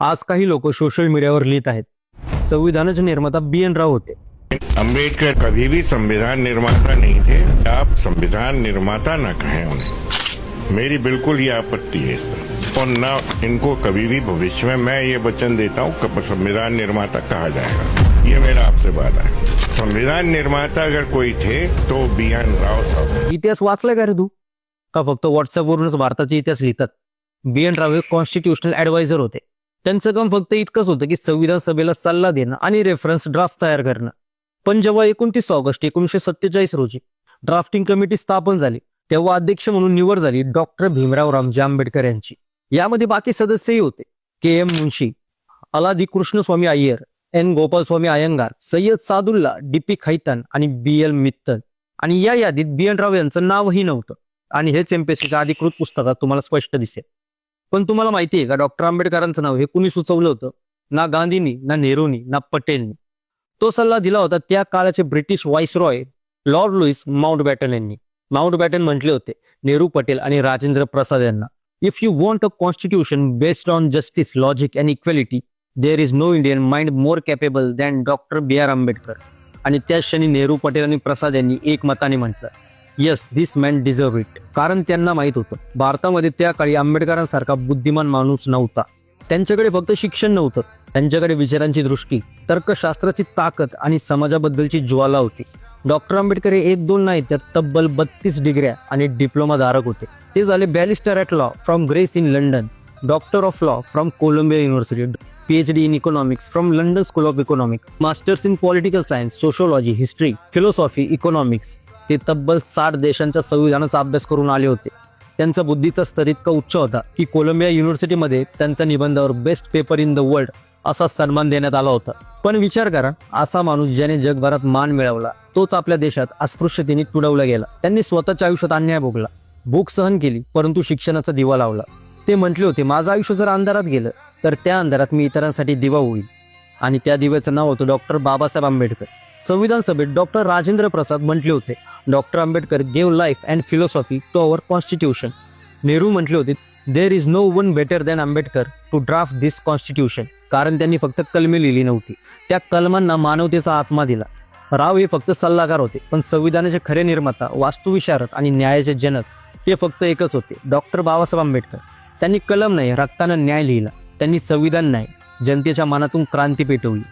आज काही लोक सोशल मीडियावर लिहित आहेत. संविधानाचे निर्माता बी एन राव होते. अंबेडकर कभी भी संविधान निर्माता नहीं थे आप संविधान निर्माता न कहें उन्हें। मेरी बिल्कुल ये आपत्ति है और न इनको कभी भी भविष्य में मैं ये वचन देता हूँ कि संविधान निर्माता कहा जाएगा। ये मेरा आपसे वादा है। संविधान निर्माता अगर कोई थे तो बी एन राव साहब। इतिहास वाचलाय का रे तू? का फक्त व्हॉट्सअपवरूनच भारताचे इतिहास लिहितात? बी एन राव हे कॉन्स्टिट्युशनल ऍडवायझर होते. त्यांचं काम फक्त इतकंच होतं की संविधान सभेला सल्ला देणं आणि रेफरन्स ड्राफ्ट तयार करणं. पण जेव्हा एकोणतीस ऑगस्ट एकोणीसशे सत्तेचाळीस रोजी ड्राफ्टिंग कमिटी स्थापन झाली तेव्हा अध्यक्ष म्हणून निवड झाली डॉक्टर भीमराव रामजी आंबेडकर यांची. यामध्ये बाकी सदस्यही होते. K M Munshi Alladi Krishnaswami Ayyar N Gopalaswami Ayyangar Syed Saadulla D P Khaitan आणि बी एल मित्तल. आणि या यादीत बी एन राव यांचं नावही नव्हतं. आणि हेच एमपीएससीच्या अधिकृत पुस्तकात तुम्हाला स्पष्ट दिसेल. पण तुम्हाला माहिती आहे का? डॉक्टर आंबेडकरांचं नाव हे कुणी सुचवलं होतं? ना गांधींनी ना नेहरूनी ना पटेलनी. तो सल्ला दिला होता त्या काळाचे British viceroy Lord Louis Mountbatten यांनी. माउंट बॅटन म्हटले होते नेहरू पटेल आणि राजेंद्र प्रसाद यांना. If you want a constitution based on justice logic and equality there is no Indian mind more capable than doctor B R Ambedkar आणि त्या क्षणी नेहरू पटेल आणि प्रसाद यांनी एकमताने म्हटलं yes this man deserve it कारण त्यांना माहीत होतं. भारतामध्ये त्या काळी आंबेडकरांसारखा बुद्धिमान माणूस नव्हता. त्यांच्याकडे फक्त शिक्षण नव्हतं. त्यांच्याकडे विचारांची दृष्टी तर्कशास्त्राची ताकद आणि समाजाबद्दलची ज्वाला होती. डॉक्टर आंबेडकर हे एक दोन नाही तर तब्बल बत्तीस डिग्र्या आणि डिप्लोमा धारक होते. ते झाले barrister at law from Gray's Inn London doctor of law from Columbia university P H D in economics from London school of economics masters in political science sociology history philosophy economics ते तब्बल साठ देशांच्या संविधानाचा अभ्यास करून आले होते. त्यांचा बुद्धीचा स्तर इतका उच्च होता की कोलंबिया युनिव्हर्सिटीमध्ये त्यांच्या निबंधावर best paper in the world असा सन्मान देण्यात आला होता. पण विचार करा असा माणूस ज्याने जगभरात मान मिळवला तोच आपल्या देशात अस्पृश्यतेने तुडवला गेला. त्यांनी स्वतःच्या आयुष्यात अन्याय भोगला भूक सहन केली परंतु शिक्षणाचा दिवा लावला. ते म्हटले होते माझं आयुष्य जर अंधारात गेलं तर त्या अंधारात मी इतरांसाठी दिवा होईल आणि त्या दिव्याचं नाव होतं डॉक्टर बाबासाहेब आंबेडकर. संविधान सभेत डॉक्टर राजेंद्र प्रसाद म्हटले होते. Doctor Ambedkar gave life and philosophy to our constitution Nehru म्हटले होते there is no one better than Ambedkar to draft this constitution कारण त्यांनी फक्त कलमे लिहिली नव्हती. त्या कलमांना मानवतेचा आत्मा दिला. राव हे फक्त सल्लागार होते पण संविधानाचे खरे निर्माता वास्तुविशारद आणि न्यायाचे जनक हे फक्त एकच होते डॉक्टर बाबासाहेब आंबेडकर. त्यांनी कलम नाही रक्तानं न्याय लिहिला. त्यांनी संविधान नाही जनतेच्या मनातून क्रांती पेटवली.